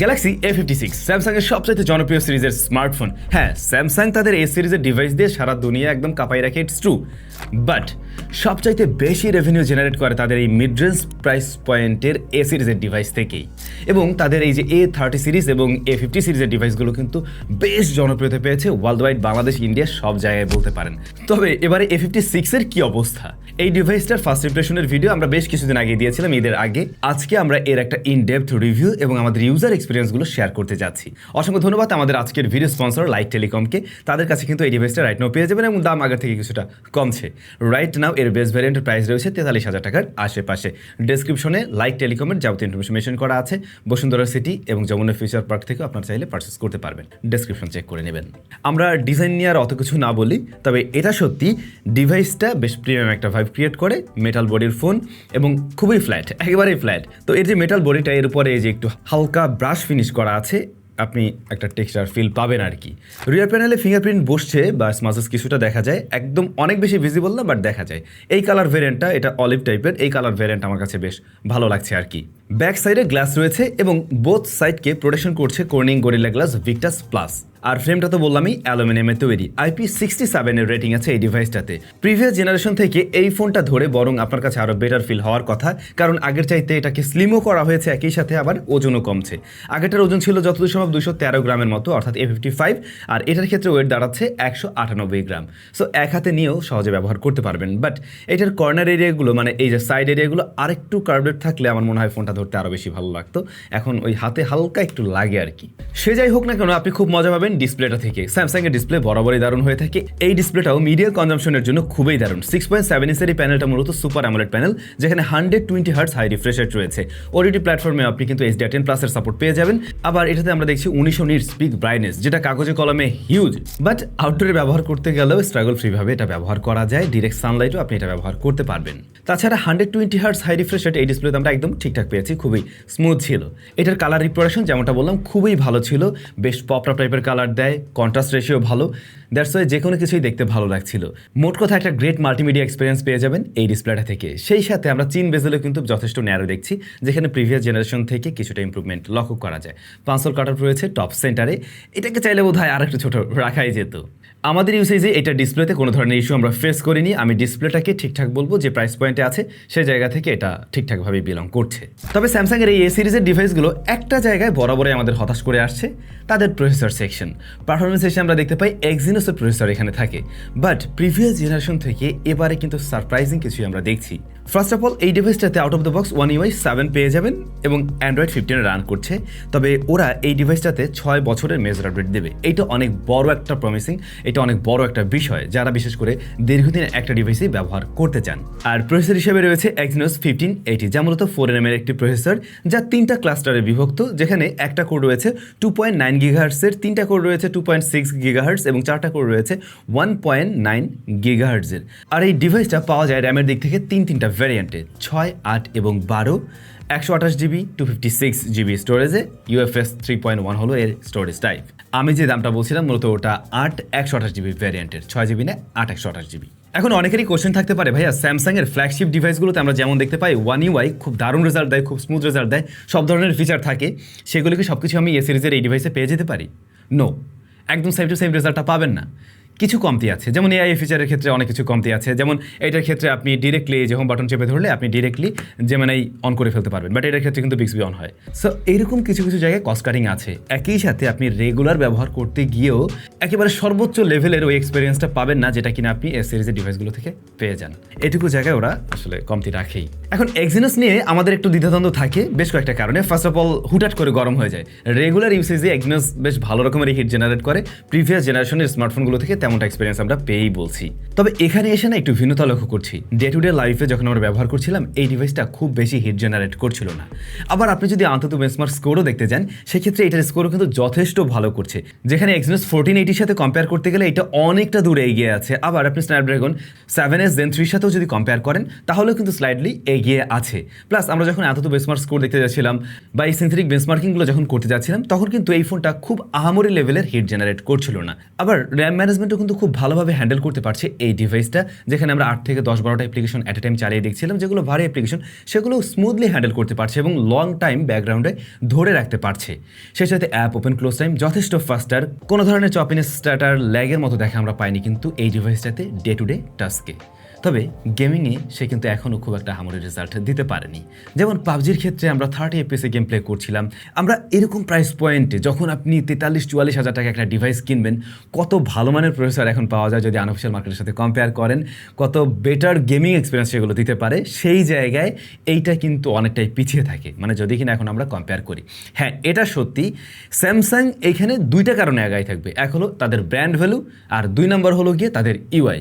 Galaxy A fifty six স্যামসাংয়ের সবচাইতে জনপ্রিয় সিরিজের স্মার্টফোন হ্যাঁ স্যামসাং তাদের এই সিরিজের ডিভাইস দিয়ে সারা দুনিয়া একদম কাঁপাই রাখে ইটস ট্রু বাট সবচাইতে বেশি রেভিনিউ জেনারেট করে তাদের এই মিড রেঞ্জ প্রাইস পয়েন্টের এ সিরিজের ডিভাইস থেকেই। এবং তাদের এই যে এ থার্টি সিরিজ এবং এ ফিফটি সিরিজের ডিভাইসগুলো কিন্তু বেশ জনপ্রিয়তা পেয়েছে ওয়ার্ল্ড ওয়াইড বাংলাদেশ ইন্ডিয়া সব জায়গায় বলতে পারেন। তবে এবারে এ ফিফটি সিক্সের কী অবস্থা? এই ডিভাইসটার ফার্স্ট ইমপ্রেশনের ভিডিও আমরা বেশ কিছুদিন আগে দিয়েছিলাম, ঈদের আগে। আজকে আমরা এর একটা ইন ডেপথ রিভিউ এবং আমাদের ইউজার এক্সপিরিয়েন্সগুলো শেয়ার করতে যাচ্ছি। অসংখ্য ধন্যবাদ আমাদের আজকের ভিডিও স্পন্সর লাইট টেলিকমকে তাদের কাছে কিন্তু এই ডিভাইসটা রাইট নাও পেয়ে যাবেন এবং দাম আগের থেকে কিছুটা কমছে। রাইট নাও এর বেস্ট ভ্যারিয়েন্টের প্রাইস রয়েছে তেতাল্লিশ হাজার টাকার আশেপাশে। ডেসক্রিপশনে লাইট টেলিকমের যাবতীয় ইনফরমেশন করা আছে। বসুন্ধরা সিটি এবং যমুনা ফিউচার পার্ক থেকে আপনার চাইলে পারচেস করতে পারবেন। ডেসক্রিপশন চেক করে নেবেন। আমরা ডিজাইন নিয়ে আর অত কিছু না বলি, তবে এটা সত্যি ডিভাইসটা বেশ প্রিমিয়াম একটা ভাইব ক্রিয়েট করে মেটাল বডির ফোন এবং খুবই ফ্ল্যাট একেবারেই ফ্ল্যাট তো এর যে মেটাল বডিটা এর উপরে যে একটু হালকা ব্রাশ ফিনিশ করা আছে, আপনি একটা টেক্সচার ফিল পাবেন আর কি। রিয়ার প্যানেলে ফিঙ্গারপ্রিন্ট বসছে বা স্মাসেস কিছুটা দেখা যায়, একদম অনেক বেশি ভিজিবল না বাট দেখা যায়। এই কালার ভেরিয়েন্টটা এটা অলিভ টাইপের এই কালার ভেরিয়েন্ট আমার কাছে বেশ ভালো লাগছে আর কি। ব্যাক সাইডে গ্লাস রয়েছে এবং বোথ সাইডকে প্রোটেকশন করছে Corning Gorilla glass Victus plus. আর ফ্রেমটা তো বললামই অ্যালুমিনিয়ামের তৈরি। আইপি সিক্সটি সেভেনের রেটিং আছে এই ডিভাইসটাতে। প্রিভিয়াস জেনারেশন থেকে এই ফোনটা ধরে বরং আপনার কাছে আরও বেটার ফিল হওয়ার কথা, কারণ আগের চাইতে এটাকে স্লিমও করা হয়েছে, একই সাথে আবার ওজনও কমছে। আগেরটার ওজন ছিল যতদূর সম্ভব দুশো তেরো গ্রামের মতো, অর্থাৎ এ ফিফটি ফাইভ আর এটার ক্ষেত্রে ওয়েট দাঁড়াচ্ছে একশো আটানব্বই গ্রাম। সো এক হাতে নিয়েও সহজে ব্যবহার করতে পারবেন। বাট এটার কর্নার এরিয়াগুলো মানে এই যে সাইড এরিয়াগুলো আরেকটু কার্ভেট থাকলে আমার মনে হয় ফোনটা ধরতে আরও বেশি ভালো লাগতো। এখন ওই হাতে হালকা একটু লাগে আর কি। সে যাই হোক না কেন, আপনি খুব মজা পাবেন ডিসপ্লেটা থেকে। স্যামসাং এর ডিসপ্লে বরাবরই দারুণ হয়ে থাকে। এই ডিসপ্লেটাও মিডিয়া কনজামশনের জন্য খুবই দারুণ। সিক্স পয়েন্ট সেভেন ইঞ্চের এই প্যানেলটা মূলত সুপার অ্যামোলেড প্যানেল যেখানে hundred twenty hertz high refresh rate রয়েছে। ওডিটি প্ল্যাটফর্মে আপনি কিন্তু এইচ টেন প্লাসের সাপোর্ট পেয়ে যাবেন। আবার এটাতে আমরা দেখছি উনিশশো নিট স্পিক ব্রাইটনেস যেটা কাগজে কলমে হিউজ বাট আউটডোরে ব্যবহার করতে গেলেও স্ট্রাগল ফ্রিভাবে এটা ব্যবহার করা যায়। ডিরেক্ট সানলাইটও আপনি এটা ব্যবহার করতে পারবেন। তাছাড়া hundred twenty hertz high refresh rate এই ডিসপ্লেতে আমরা একদম ঠিকঠাক পেয়েছি। খুবই স্মুথ ছিল। এটার কালার রিপ্রোডাকশন যেমনটা বললাম, খুবই ভালো ছিল। বেশ পপটা টাইপের কালার দেয় কন্ট্রাস্ট রেশিও ভালো। দ্যাটস ওয়াই যে কোনো কিছুই দেখতে ভালো লাগছিল। মোট কথা একটা গ্রেট মাল্টিমিডিয়া এক্সপিরিয়েন্স পেয়ে যাবেন এই ডিসপ্লেটা থেকে। সেই সাথে আমরা চীন বেজেলেও কিন্তু যথেষ্ট ন্যারো দেখছি, যেখানে প্রিভিয়াস জেনারেশন থেকে কিছুটা ইম্প্রুভমেন্ট লক্ষ্য করা যায়। পাঁচশোর কাটার রয়েছে টপ সেন্টারে এটাকে চাইলে বোধ হয় আর একটু ছোটো রাখাই যেত। আমাদের ইউসেজে এটা ডিসপ্লেতে কোনো ধরনের ইস্যু আমরা ফেস করিনি। আমি ডিসপ্লেটাকে ঠিকঠাক বলব, যে প্রাইস পয়েন্টে আছে সেই জায়গা থেকে এটা ঠিকঠাকভাবে বিলং করছে। তবে স্যামসাংয়ের এই এ সিরিজের ডিভাইসগুলো একটা জায়গায় বরাবরই আমাদের হতাশ করে আসছে, তাদের প্রসেসর সেকশন পারফরমেন্স সেকশন আমরা দেখতে পাই এক্সিনোসের প্রসেসর এখানে থাকে। বাট প্রিভিয়াস জেনারেশন থেকে এবারে কিন্তু সারপ্রাইজিং কিছুই আমরা দেখছি। ফার্স্ট অফ অল এই ডিভাইসটাতে out of the box One UI seven পেয়ে যাবেন এবং অ্যান্ড্রয়েড ফিফটিন রান করছে। তবে ওরা এই ডিভাইসটাতে ছয় বছরের মেজর আপডেট দেবে। এইটা অনেক বড় একটা প্রমিসিং এটা অনেক বড় একটা বিষয়, যারা বিশেষ করে দীর্ঘদিন একটা ডিভাইসই ব্যবহার করতে চান। আর প্রসেসর হিসেবে রয়েছে এক্সিনোস ফিফটিন এইটি যা মূলত ফোর এম একটি প্রসেসর যা তিনটা ক্লাস্টারে বিভক্ত, যেখানে একটা কোড রয়েছে টু পয়েন্ট নাইন গিগাহার্টসের তিনটা কোড রয়েছে টু পয়েন্ট সিক্স গিগাহার্টস এবং চারটা কোড রয়েছে ওয়ান পয়েন্ট নাইন গিগাহার্টসের আর এই ডিভাইসটা পাওয়া যায় র্যামের দিক থেকে তিন তিনটা ভ্যারিয়েন্টে ছয়, আট এবং বারো, একশো আঠাশ GB two fifty six GB স্টোরেজে ইউএফএস থ্রি পয়েন্ট ওয়ান হলো এর স্টোরেজ টাইপ আমি যে দামটা বলছিলাম, মূলত ওটা আট, একশো আঠাশ জিবি ভ্যারিয়েন্টের ছয় জিবি না, আট, একশো আঠাশ জিবি। এখন অনেকেরই কোশ্চেন থাকতে পারে, ভাইয়া স্যামসাং এর ফ্ল্যাগশিপ ডিভাইসগুলোতে আমরা যেমন দেখতে পাই ওয়ান ইউআই খুব দারুণ রেজাল্ট দেয়, খুব স্মুথ রেজাল্ট দেয়, সব ধরনের ফিচার থাকে, সেগুলিকে সব কিছু আমি এ সিরিজের এই ডিভাইসে পেয়ে যেতে পারি? নো একদম সেম টু সেম রেজাল্টটা পাবেন না। কিছু কমতি আছে। যেমন এআই ফিচারের ক্ষেত্রে অনেক কিছু কমতি আছে। যেমন এটার ক্ষেত্রে আপনি ডিরেক্টলি যে হোম বাটন চেপে ধরলে আপনি ডিরেক্টলি যেমনই অন করে ফেলতে পারবেন। বাট এটার ক্ষেত্রে কিন্তু বিক্সবি অন হয়। সো এইরকম কিছু কিছু জায়গায় কস্ট কাটিং আছে। একই সাথে আপনি রেগুলার ব্যবহার করতে গিয়েও একেবারে সর্বোচ্চ লেভেলের ওই এক্সপিরিয়েন্সটা পাবেন না, যেটা কিনা আপনি এস সিরিজের ডিভাইসগুলো থেকে পেয়ে যান। এটুকু জায়গায় ওরা আসলে কমতি রাখেই। এখন এক্সিনাস নিয়ে আমাদের একটু দ্বিধাদ্বন্দ্ব থাকে বেশ কয়েকটা কারণে। ফার্স্ট অফ অল হুটাট করে গরম হয়ে যায়। রেগুলার ইউসেজে এক্সিনাস বেশ ভালো রকমের হিট জেনারেট করে। প্রিভিয়াস জেনারেশনের স্মার্টফোনগুলো থেকে তেমনটা এক্সপিরিয়েন্স আমরা পেয়েই বলছি। তবে এখানে এসে না একটু ভিন্নতা লক্ষ্য করছি। ডে টু ডে লাইফে যখন আমরা ব্যবহার করছিলাম, এই ডিভাইসটা খুব বেশি হিট জেনারেট করছিল না। আবার আপনি যদি আন্তত বেসমার্ক স্কোরও দেখতে যান, সেক্ষেত্রে এটার স্কোরও কিন্তু যথেষ্ট ভালো করছে। যেখানে এক্সিনাস ফোরটিন এইটির সাথে কম্পেয়ার করতে গেলে এটা অনেকটা দূরে এগিয়ে আছে। আবার আপনি স্ন্যাপড্রাগন সেভেন এস জেন থ্রির সাথেও যদি কম্পেয়ার করেন, তাহলেও কিন্তু স্লাইডলি এগিয়ে আছে। প্লাস আমরা যখন এত বেসমার্ক স্কোর দেখতে যাচ্ছিলাম বা এই সিনথেটিক বেসমার্কিংগুলো যখন করতে যাচ্ছিলাম, তখন কিন্তু এই ফোনটা খুব আহামরি লেভেলের হিট জেনারেট করছিল না। আবার র্যাম ম্যানেজমেন্ট অ্যাপসেটও কিন্তু খুব ভালোভাবে হ্যান্ডেল করতে পারছে এই ডিভাইসটা যেখানে আমরা আট থেকে দশ বারোটা অ্যাপ্লিকেশন অ্যাট এ টাইম চালিয়ে দেখছিলাম, যেগুলো ভারী অ্যাপ্লিকেশন সেগুলো স্মুথলি হ্যান্ডেল করতে পারছে এবং লং টাইম ব্যাকগ্রাউন্ডে ধরে রাখতে পারছে। সেই সাথে অ্যাপ ওপেন ক্লোজ টাইম যথেষ্ট ফাস্টার কোনো ধরনের চপিনেস স্টার্টার ল্যাগের মতো দেখা আমরা পাইনি কিন্তু এই ডিভাইসটাতে ডে টু ডে টাস্কে তবে গেমিংয়ে সে কিন্তু এখনও খুব একটা হামরি রেজাল্ট দিতে পারেনি। যেমন পাবজির ক্ষেত্রে আমরা থার্টি এপিএসে গেম প্লে করছিলাম। আমরা এরকম প্রাইস পয়েন্টে যখন আপনি তেতাল্লিশ, চুয়াল্লিশ হাজার টাকা একটা ডিভাইস কিনবেন, কত ভালো মানের প্রসেসর এখন পাওয়া যায় যদি আনঅফিসিয়াল মার্কেটের সাথে কম্পেয়ার করেন, কত বেটার গেমিং এক্সপিরিয়েন্স সেগুলো দিতে পারে, সেই জায়গায় এইটা কিন্তু অনেকটাই পিছিয়ে থাকে। মানে যদি কিনা এখন আমরা কম্পেয়ার করি। হ্যাঁ এটা সত্যি স্যামসাং এইখানে দুইটা কারণে আগায় থাকবে। এক হলো তাদের ব্র্যান্ড ভ্যালু আর দুই নম্বর হলো গিয়ে তাদের ইউআই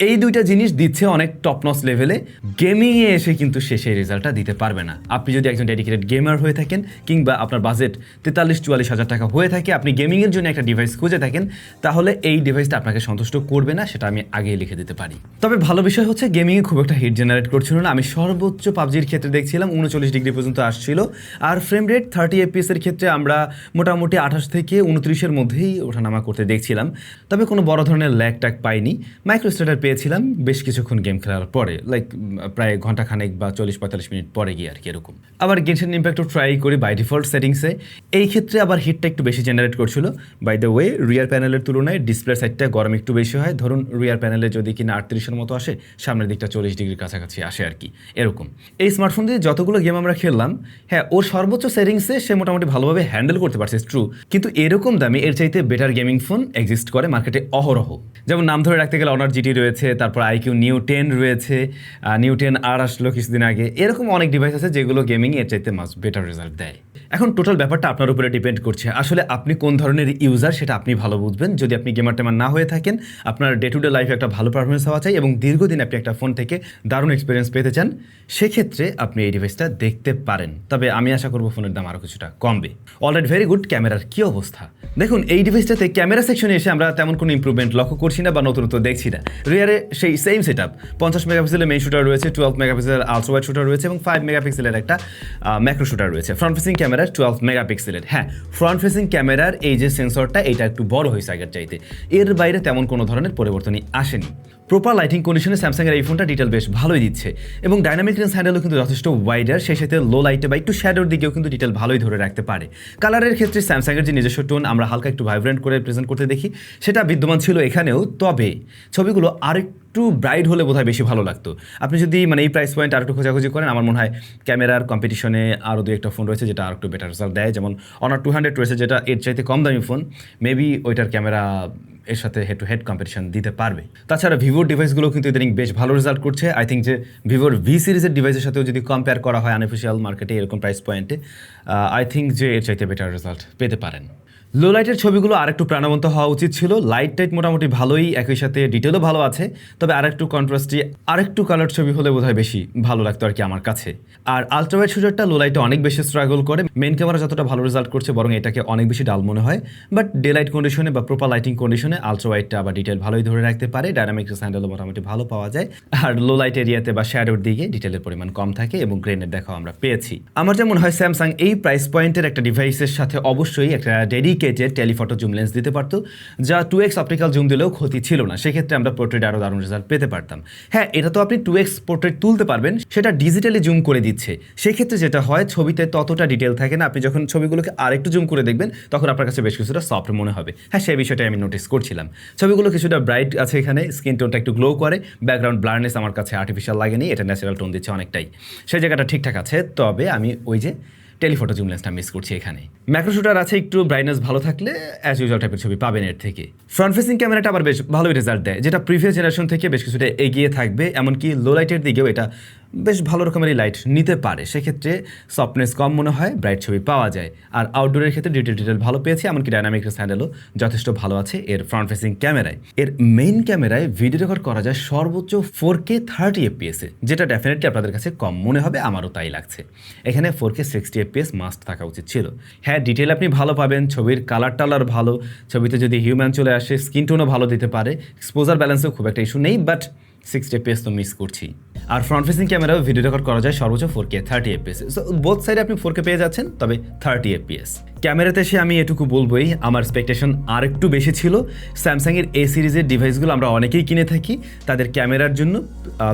এই দুইটা জিনিস দিচ্ছে অনেক টপ নস লেভেলে গেমিংয়ে এসে কিন্তু সে সেই রেজাল্টটা দিতে পারবে না। আপনি যদি একজন ডেডিকেটেড গেমার হয়ে থাকেন কিংবা আপনার বাজেট তেতাল্লিশ চুয়াল্লিশ হাজার টাকা হয়ে থাকে, আপনি গেমিংয়ের জন্য একটা ডিভাইস খুঁজে থাকেন, তাহলে এই ডিভাইসটা আপনাকে সন্তুষ্ট করবে না, সেটা আমি আগেই লিখে দিতে পারি। তবে ভালো বিষয় হচ্ছে গেমিংয়ে খুব একটা হিট জেনারেট করছিল না। আমি সর্বোচ্চ পাবজির ক্ষেত্রে দেখছিলাম, উনচল্লিশ ডিগ্রি পর্যন্ত আসছিল। আর ফ্রেম রেট থার্টি এপিএস এর ক্ষেত্রে আমরা মোটামুটি আঠাশ থেকে উনত্রিশের মধ্যেই ওঠানামা করতে দেখছিলাম। তবে কোনো বড় ধরনের ল্যাগ ট্যাগ পাইনি। মাইক্রোস্টার্টার পেয়েছিলাম বেশ কিছুক্ষণ গেম খেলার পরে লাইক প্রায় ঘন্টাখানেক বা চল্লিশ পঁয়তাল্লিশ মিনিট পরে গিয়ে আর কি এরকম। আবার গেনশন ইম্প্যাক্টও ট্রাই করি বাই ডিফল্ট সেটিংসে এই ক্ষেত্রে আবার হিটটা একটু বেশি জেনারেট করছিল। বাই দ্য ওয়ে রিয়ার প্যানেলের তুলনায় ডিসপ্লে সাইডটা গরম একটু বেশি হয়। ধরুন রিয়ার প্যানেলে যদি কিনা আটত্রিশের মতো আসে, সামনের দিকটা চল্লিশ ডিগ্রির কাছাকাছি আসে আর কি। এরকম। এই স্মার্টফোন দিয়ে যতগুলো গেম আমরা খেললাম হ্যাঁ ওর সর্বোচ্চ সেটিংসে সে মোটামুটি ভালোভাবে হ্যান্ডেল করতে পারছে ট্রু কিন্তু এরকম দামে এর চাইতে বেটার গেমিং ফোন এক্সিস্ট করে মার্কেটে অহরহ। যেমন নাম ধরে রাখতে গেলে অনার জিটি রয়েছে তারপর আইকিউ নিউ টেন রয়েছে নিউ টেন আর আসলো কিছুদিন আগে। এরকম অনেক ডিভাইস আছে যেগুলো গেমিং এর চাইতে মাস বেটার রেজাল্ট দেয়। এখন টোটাল ব্যাপারটা আপনার উপরে ডিপেন্ড করছে। আসলে আপনি কোন ধরনের ইউজার সেটা আপনি ভালো বুঝবেন। যদি আপনি গেমার টেমার না হয়ে থাকেন, আপনার ডে টু ডে লাইফে একটা ভালো পারফরমেন্স হওয়া চাই এবং দীর্ঘদিন আপনি একটা ফোন থেকে দারুণ এক্সপিরিয়েন্স পেতে চান, সেক্ষেত্রে আপনি এই ডিভাইসটা দেখতে পারেন। তবে আমি আশা করব ফোনের দাম আরও কিছুটা কমবে। অলরেডি ভেরি গুড ক্যামেরার কী অবস্থা? দেখুন, এই ডিভাইসটাতে ক্যামেরা সেকশনে এসে আমরা তেমন কোনো ইম্প্রুভমেন্ট লক্ষ্য করছি না বা নতুনত্ব দেখছি না। রিয়ারে সেই সেম সেট আপ পঞ্চাশ মেগাপিক্সেলের মেইন শুটার রয়েছে টুয়েলভ মেগাপিক্সেলের আলট্রা শুটার রয়েছে এবং ফাইভ মেগাপিক্সেলের একটা ম্যাক্রো শুটার রয়েছে। ফ্রন্ট ফেসিং ক্যামেরার টুয়েলভ মেগাপিক্সেলের হ্যাঁ ফ্রন্ট ফেসিং ক্যামেরার এই যে সেন্সরটা এটা একটু বড় হয়েছে আগের চাইতে। এর বাইরে তেমন কোনো ধরনের পরিবর্তনই আসেনি। প্রপার লাইটিং কন্ডিশনে স্যামসাংয়ের এই ফোনটা ডিটেল বেশ ভালোই দিচ্ছে। এবং ডাইনামিক রেঞ্জ হ্যান্ডেলও কিন্তু যথেষ্ট ওয়াইডার সেই সাথে লো লাইটে বা একটু শ্যাডোর দিকেও কিন্তু ডিটেল ভালোই ধরে রাখতে পারে। কালারের ক্ষেত্রে স্যামসাংয়ের যে নিজস্ব টোন আমরা হালকা একটু ভাইব্রেন্ট করে প্রেজেন্ট করতে দেখি। সেটা বিদ্যমান ছিল এখানেও, তবে ছবিগুলো আরেকটু ব্রাইট হলে বোধহয় বেশি ভালো লাগতো। আপনি যদি মানে এই প্রাইস পয়েন্ট আরেকটু খোঁজাখুঁজি করেন, আমার মনে হয় ক্যামেরার কম্পিটিশনে আরও দু একটা ফোন রয়েছে যেটা আর একটু বেটার রেজাল্ট দেয়। যেমন অনার টু হান্ড্রেড রয়েছে যেটা এর চাইতে কম দামি ফোন মেবি ওইটার ক্যামেরা এর সাথে হেড টু হেড কম্পিটিশন দিতে পারবে। তাছাড়া ভিভোর ডিভাইসগুলো কিন্তু ইদানিং বেশ ভালো রেজাল্ট করছে। আই থিঙ্ক যে ভিভোর ভি সিরিজের ডিভাইসের সাথেও যদি কম্পেয়ার করা হয় আনঅফিসিয়াল মার্কেটে এরকম প্রাইস পয়েন্টে আই থিঙ্ক যে এর চাইতে বেটার রেজাল্ট পেতে পারেন। লো লাইটের ছবিগুলো আরেকটু প্রাণবন্ত হওয়া উচিত ছিল। লাইট টাইট মোটামুটি ভালোই, একই সাথে ডিটেলও ভালো আছে। তবে আরেকটু কন্ট্রাস্টি আরেকটু কালার ছবি হলে বোধহয় বেশি ভালো লাগতো আর কি আমার কাছে। আর আলট্রাওয়াইড শুটারটা লো লাইটে অনেক বেশি স্ট্রাগল করে। মেন ক্যামেরা যতটা ভালো রেজাল্ট করছে, বরং এটাকে অনেক বেশি ডাল মনে হয়। বাট ডে লাইট কন্ডিশনে বা প্রপার লাইটিং কন্ডিশনে আলট্রাওয়াইডটা আবার ডিটেল ভালোই ধরে রাখতে পারে। ডাইনামিক স্যান্ডেলও মোটামুটি ভালো পাওয়া যায়। আর লো লাইট এরিয়াতে বা শ্যাডোর দিকে ডিটেলের পরিমাণ কম থাকে এবং গ্রেনের দেখাও আমরা পেয়েছি। আমার যেমন হয় স্যামসাং এই প্রাইস পয়েন্টের একটা ডিভাইসের সাথে অবশ্যই একটা ডেডিকেটেড টেলিফটো জুম লেন্স দিতে পারতো, যা টু এক্স অপটিক্যাল জুম দিলেও ক্ষতি ছিল না। সেক্ষেত্রে আমরা পোর্ট্রেট আরও দারুণ রেজাল্ট পেতে পারতাম। হ্যাঁ এটা তো আপনি টু এক্স পোর্ট্রেট তুলতে পারবেন, সেটা ডিজিটালি জুম করে দিচ্ছে। সেক্ষেত্রে যেটা হয়, ছবিতে ততটা ডিটেল থাকে না। আপনি যখন ছবিগুলোকে আরেকটু জুম করে দেখবেন, তখন আপনার কাছে বেশ কিছুটা সফট মনে হবে। হ্যাঁ সেই বিষয়টাই আমি নোটিস করছিলাম। ছবিগুলো কিছুটা ব্রাইট আছে এখানে স্কিন টোনটা একটু গ্লো করে ব্যাকগ্রাউন্ড ব্লারনেস আমার কাছে আর্টিফিশিয়াল লাগেনি, এটা ন্যাচারাল টোন দিচ্ছে অনেকটাই। সেই জায়গাটা ঠিকঠাক আছে, তবে আমি ওই যে টেলিফটো জুম লেন্সটা মিস করছি এখানে ম্যাক্রোশুটার আছে, একটু ব্রাইটনেস ভালো থাকলে অ্যাজ ইউজুয়াল টাইপের ছবি পাবেন এর থেকে। ফ্রন্ট ফেসিং ক্যামেরাটা আবার বেশ ভালোই রেজাল্ট দেয়, যেটা প্রিভিয়াস জেনারেশন থেকে বেশ কিছুটা এগিয়ে থাকবে, এমনকি লো লাইটের দিকেও এটা বেশ ভালো রকমেরই লাইট নিতে পারে। সেক্ষেত্রে সফটনেস কম মনে হয় ব্রাইট ছবি পাওয়া যায়। আর আউটডোরের ক্ষেত্রে ডিটেল ডিটেল ভালো পেয়েছি, এমনকি ডাইনামিক স্যান্ডেলও যথেষ্ট ভালো আছে এর ফ্রন্ট ফেসিং ক্যামেরায় এর মেইন ক্যামেরায় ভিডিও রেকর্ড করা যায় সর্বোচ্চ ফোর কে থার্টি এফপিএসে যেটা ডেফিনেটলি আপনাদের কাছে কম মনে হবে, আমারও তাই লাগছে। এখানে four K sixty FPS must থাকা উচিত ছিল। হ্যাঁ ডিটেল আপনি ভালো পাবেন, ছবির কালার টালার ভালো, ছবিতে যদি হিউম্যান চলে আসে স্কিন টোনও ভালো দিতে পারে এক্সপোজার ব্যালেন্সেও খুব একটা ইস্যু নেই বাট সিক্সটি এপিএস তো মিস করছি। আর ফ্রন্ট ফেসিং ক্যামেরাও ভিডিও রেকর্ড করা যায় সর্বোচ্চ four K thirty FPS both সাইডে আপনি ফোর কে পেয়ে যাচ্ছেন, তবে থার্টি এফপিএস ক্যামেরাতে এসে আমি এটুকু বলবোই, আমার এক্সপেকটেশন আর একটু বেশি ছিল। স্যামসাংয়ের এ সিরিজের ডিভাইসগুলো আমরা অনেকেই কিনে থাকি, তাদের ক্যামেরার জন্য।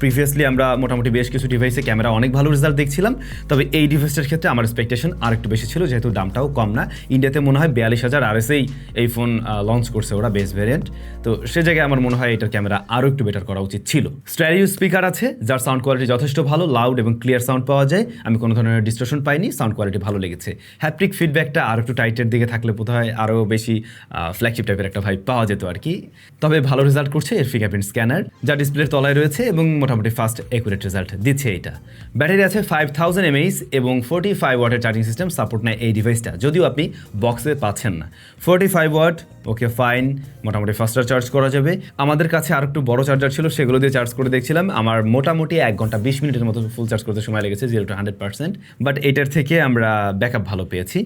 প্রিভিয়াসলি আমরা মোটামুটি বেশ কিছু ডিভাইসে ক্যামেরা অনেক ভালো রেজাল্ট দেখছিলাম, তবে এই ডিভাইসটার ক্ষেত্রে আমার এক্সপেকটেশন আর একটু বেশি ছিল, যেহেতু দামটাও কম না। ইন্ডিয়াতে মনে হয় বিয়াল্লিশ হাজার আর এসেই এই ফোন লঞ্চ করছে ওরা বেস ভ্যারিয়েন্ট তো সে জায়গায় আমার মনে হয় এটার ক্যামেরা আরও একটু বেটার করা উচিত ছিল। স্ট্যারিও স্পিকার আছে, যার সাউন্ড কোয়ালিটি যথেষ্ট ভালো লাউড এবং ক্লিয়ার সাউন্ড পাওয়া যায়। আমি কোনো ধরনের ডিস্ট্রেশন পাইনি সাউন্ড কোয়ালিটি ভালো লেগেছে। হ্যাপটিক ফিডব্যাকটা আর একটু টাইটের দিকে থাকলে বোধ হয় আরও বেশি ফ্ল্যাগশিপ টাইপের একটা ভাইব পাওয়া যেত আর কি। তবে ভালো রেজাল্ট করছে এর ফিঙ্গারপ্রিন্ট স্ক্যানার যা ডিসপ্লের তলায় রয়েছে এবং মোটামুটি ফাস্ট একুরেট রেজাল্ট দিচ্ছে এটা। ব্যাটারি আছে ফাইভ থাউজেন্ড এমএইচ এবং ফোর্টি ফাইভ ওয়াটের চার্জিং সিস্টেম সাপোর্ট নেয় এই ডিভাইসটা যদিও আপনি বক্সে পাচ্ছেন না। Forty five watt okay fine মোটামুটি ফাস্টার চার্জ করা যাবে। আমাদের কাছে আর একটু বড় চার্জার ছিল, সেগুলো দিয়ে চার্জ করে দেখছিলাম। আমার মোটামুটি এক ঘণ্টা বিশ মিনিটের মতো ফুল চার্জ করতে সময় লেগেছে zero to hundred percent but এটার থেকে আমরা ব্যাকআপ ভালো পেয়েছি।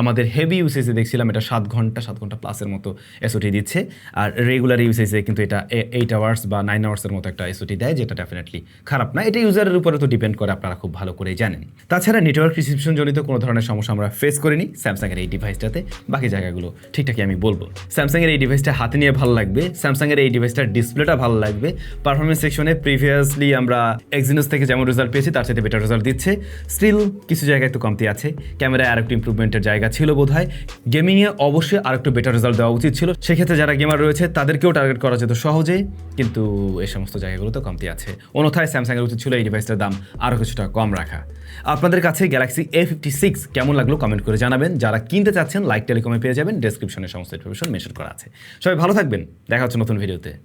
আমাদের হেভি ইউসেজে দেখছিলাম এটা সাত ঘণ্টা সাত ঘণ্টা প্লাসের মতো এসওটি দিচ্ছে। আর রেগুলার ইউসেজে কিন্তু এটা এইট আওয়ার্স বা নাইন আওয়ার্সের মতো একটা এসওটি দেয়, যেটা ডেফিনেটলি খারাপ না। এটা ইউজারের উপরে তো ডিপেন্ড করে, আপনারা খুব ভালো করেই জানেন। তাছাড়া নেটওয়ার্ক রিসিপশন জনিত কোনো ধরনের সমস্যা আমরা ফেস করিনি স্যামসাংয়ের এই ডিভাইসটাতে বাকি জায়গাগুলো ঠিকঠাকই আমি বলব। স্যামসাংয়ের এই ডিভাইসটা হাতে নিয়ে ভালো লাগবে স্যামসাংয়ের এই ডিভাইসটার ডিসপ্লেটা ভালো লাগবে। পারফরমেন্স সেকশনে প্রিভিয়াসলি আমরা এক্সিনোস থেকে যেমন রেজাল্ট পেয়েছি, তার সাথে বেটার রেজাল্ট দিচ্ছে। স্টিল কিছু জায়গায় একটু কমতি আছে। ক্যামেরায় আর একটু ইম্প্রুভমেন্টের জায়গা ছিল বোধ হয় গেমিংয়ে অবশ্যই আর একটু বেটার রেজাল্ট দেওয়া উচিত ছিল। সেক্ষেত্রে যারা গেমার রয়েছে, তাদেরকেও টার্গেট করা যেত সহজে কিন্তু এই সমস্ত জায়গাগুলোতে কমতি আছে। অন্যথায় স্যামসাংয়ের উচিত ছিল এই ডিভাইসটার দাম আরও কিছুটা কম রাখা। আপনাদের কাছে গ্যালাক্সি এ ফিফটি সিক্স কেমন লাগল কমেন্ট করে জানাবেন। যারা কিনতে চাচ্ছেন লাইক টেলিকমে পেয়ে যাবেন। ডেসক্রিপশনে সমস্ত ইনফরমেশন মেনশন করা আছে। সবাই ভালো থাকবেন। দেখা হচ্ছে নতুন ভিডিওতে